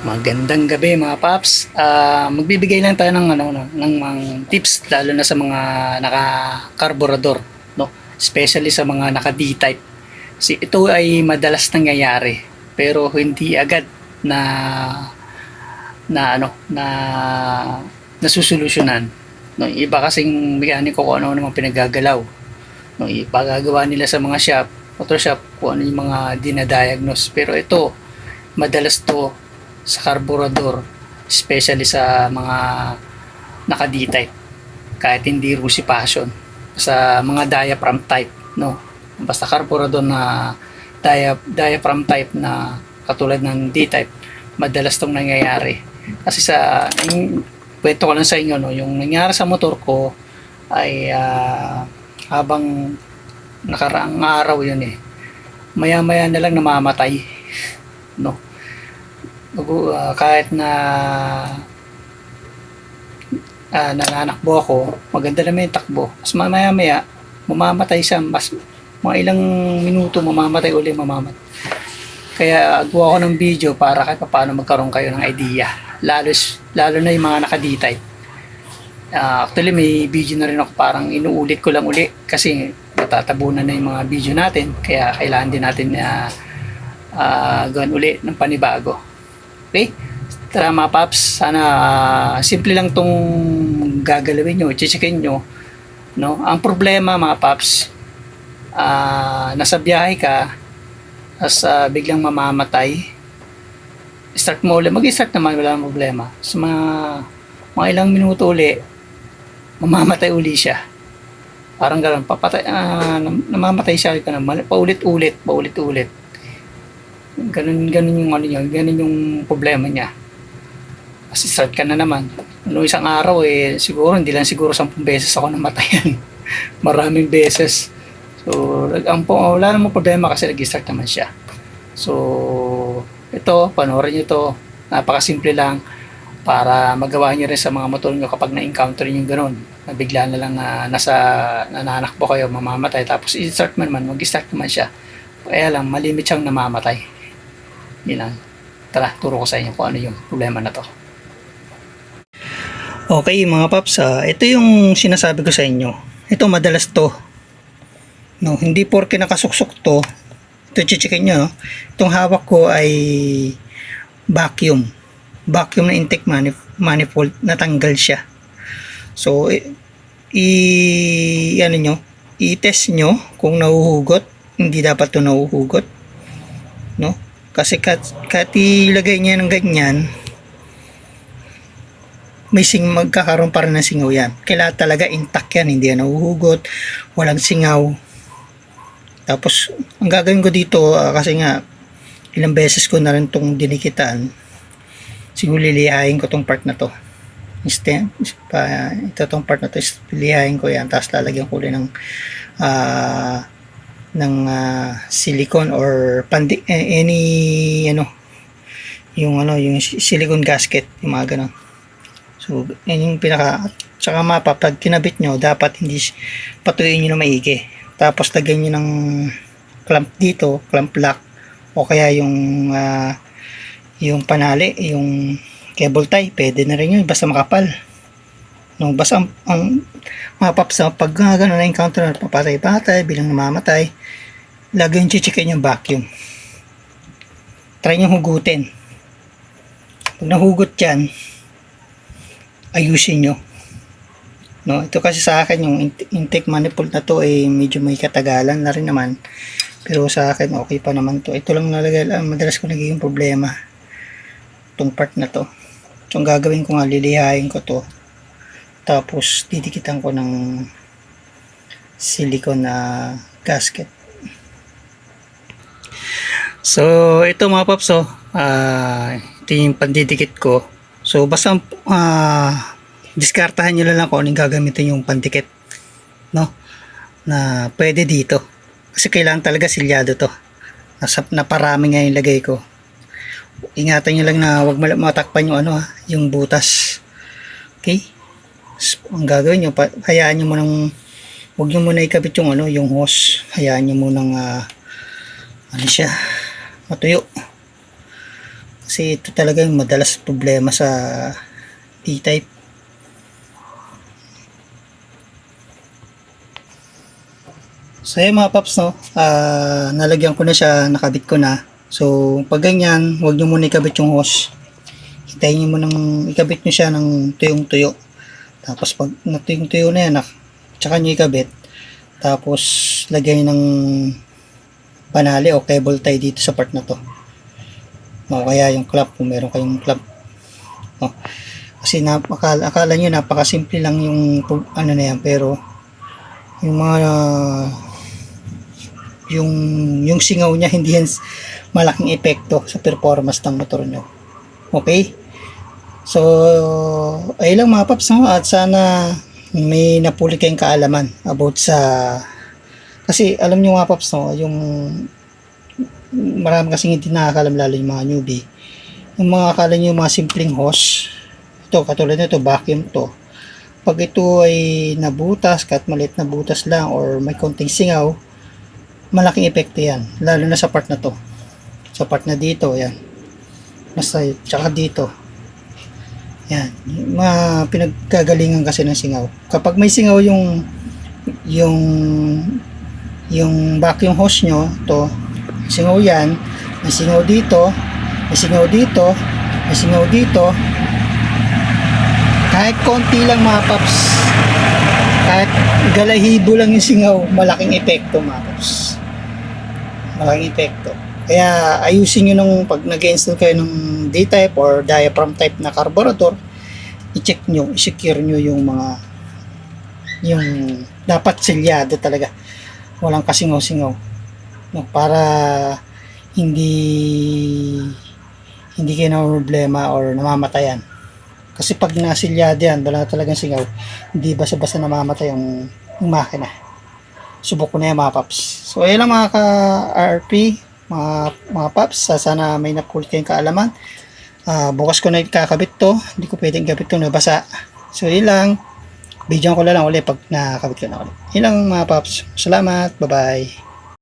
Magandang gabi mga paps. Ah, magbibigay lang tayo ng ano no, ng mga tips lalo na sa mga naka-carburetor, no? Especially sa mga naka D-type. Kasi ito ay madalas nangyayari pero hindi agad na na ano na nasusolusyonan. No, iba kasing mekaniko kung ano naman pinagagalaw. No, ipagagawa nila sa mga shop, motor shop kung ano yung mga dinadiagnose. Pero ito, madalas to sa carburetor, especially sa mga naka D-type, kahit hindi Rusi Passion, sa mga diaphragm type, no? Basta carburetor na dia, diaphragm type na katulad ng D-type, madalas tong nangyayari. Kasi sa, yung, kwento ko lang sa inyo, no? yung nangyari sa motor ko ay ah, habang nakaraang araw yun eh, maya-maya na lang namamatay, no? Ah, kahit na ah, nananakbo ako, maganda naman yung takbo. Mas mamaya maya, mamamatay siya. Mas mga ilang minuto mamamatay uli mamamatay. Kaya gawa ko ng video para kahit paano magkaroon kayo ng idea. Lalo, lalo na yung mga naka-D-type. Ah, actually, may video na rin ako parang inuulit ko lang uli kasi natatabunan na yung mga video natin. Kaya kailangan din natin na uh, gawin uli ng panibago. Okay? Tara mga paps, sana ah, simple lang tong gagalawin nyo, chichikin nyo. No? Ang problema mga paps, ah, nasa biyahe ka, as biglang mamamatay, start mo ulit. Mag-start naman, wala nang problema. Sa mga, mga ilang minuto uli, mamamatay uli siya. Parang gano'n, papatay, nam- namamatay siya, ganun, mali- paulit-ulit, paulit-ulit. Ganun, ganun yung ano niya, ganun yung problema niya. Kasi start ka na naman. Ano isang araw eh, siguro, hindi lang siguro 10 beses ako namatayan. Maraming beses. So, ang po, wala namang problema kasi nag-start naman siya. So, ito, panoorin nyo ito. Napakasimple lang para magawa nyo rin sa mga motor nyo kapag na-encounter nyo ganun. Na bigla na lang ah, nasa nananakbo kayo, mamamatay. Tapos i-start mo naman, mag-start naman siya. Kaya lang, malimit siyang namamatay. Yun lang. Tara, turo ko sa inyo kung ano yung problema na to. Okay mga paps, ah, ito yung sinasabi ko sa inyo. Ito madalas to. No, hindi porke nakasuksok to. Ito chichikin nyo. Itong hawak ko ay vacuum. Vacuum na intake manif- manifold. Natanggal siya. So, i, i- ano nyo, i-test nyo kung nahuhugot. Hindi dapat to nahuhugot. Kasi kat, kat ilagay niya ng ganyan, may sing magkakaroon pa rin ng singaw yan. Kailangan talaga intact yan, hindi yan nahuhugot, walang singaw. Tapos, ang gagawin ko dito, ah, kasi nga, ilang beses ko na rin itong dinikitan, siguro lilihain ko tong part na to. Instead, pa, ito tong part na to, lilihain ko yan, tapos lalagyan ko ulit ng ah, ng ah, silicone or pandi, eh, any ano yung ano yung si- silicone gasket yung mga ganun So, yan yung pinaka, tsaka mapa, pag kinabit nyo, dapat hindi patuyuin nyo na maigi. Tapos, lagyan nyo ng clamp dito, clamp lock, o kaya yung, ah, yung panali, yung cable tie, pwede na rin yun, basta makapal. No, basta ang, ang mga paps, ah, pag uh, gano'n na-encounter na papatay-patay, bilang namamatay, lagyan chichikin yung vacuum. Try nyo hugutin. Pag nahugot yan, ayusin nyo. No, ito kasi sa akin yung int- intake manifold na to ay medyo may katagalan na rin naman. Pero sa akin okay pa naman to. Ito lang nalagay lang madalas ko nagiging problema. Itong part na to. So ang gagawin ko nga lilihain ko to. Tapos didikitan ko ng silicone na gasket. So, ito mga paps, oh. Ah, ito yung pandidikit ko. So, basta ah, diskartahan nyo lang kung anong gagamitin yung pandikit. No? Na pwede dito. Kasi kailangan talaga silyado to. Nasa, naparami nga yung lagay ko. Ingatan nyo lang na mal- matakpan yung ano ha, yung butas. Okay? So, ang gagawin nyo, hayaan nyo munang huwag nyo muna ikabit yung ano, yung hose. Hayaan nyo munang ah, ano siya, matuyo. Kasi ito talaga yung madalas problema sa D-type. So yun mga paps no, ah, nalagyan ko na siya, nakabit ko na. So pag ganyan, huwag nyo muna ikabit yung hose. Hintayin nyo muna ikabit nyo siya ng tuyong tuyo. Tapos pag natuyong tuyo na yan, tsaka nyo ikabit. Tapos lagay ng panali o cable tie dito sa part na to. O kaya yung clamp kung meron kayong clamp. No. Kasi napakala, akala nyo napakasimple lang yung ano na yan pero yung mga yung yung singaw niya hindi yan malaking epekto sa performance ng motor nyo. Okay? So, ay lang mga paps no? at sana may napuli kayong kaalaman about sa kasi alam nyo mga paps no, yung marami kasing hindi nakakalam lalo yung mga newbie. Yung mga akala nyo mga simpleng hose ito katulad nito vacuum to. Pag ito ay nabutas kahit maliit na butas lang or may konting singaw malaking epekto yan. Lalo na sa part na to. Sa part na dito yan. Basta tsaka dito yan. Mga pinagkagalingan kasi ng singaw. Kapag may singaw yung yung yung vacuum hose nyo to singaw yan may singaw dito may singaw dito may singaw dito. Kahit konti lang mga paps. Kahit galahibo lang yung singaw malaking epekto mga paps. Malaking epekto kaya ayusin nyo nung pag nag-install kayo ng D-type or diaphragm type na carburetor i-check nyo, i-secure nyo yung mga yung dapat silyado talaga. Walang kasingaw-singaw. No, para hindi hindi kayo na problema or namamatayan. Kasi pag nasilyado yan wala talagang singaw hindi basta-basta namamatay yung, yung makina. Subok ko na yan mga paps. So ayun lang mga ka-RP mga, mga paps Sa- sana may napulit kayong kaalaman. Ah, bukas ko na ikakabit to. Hindi ko pwedeng gabit to nabasa. So yun lang. Video ko na lang ulit pag nakakabit ko na ulit. Yun lang mga paps. Salamat. Bye bye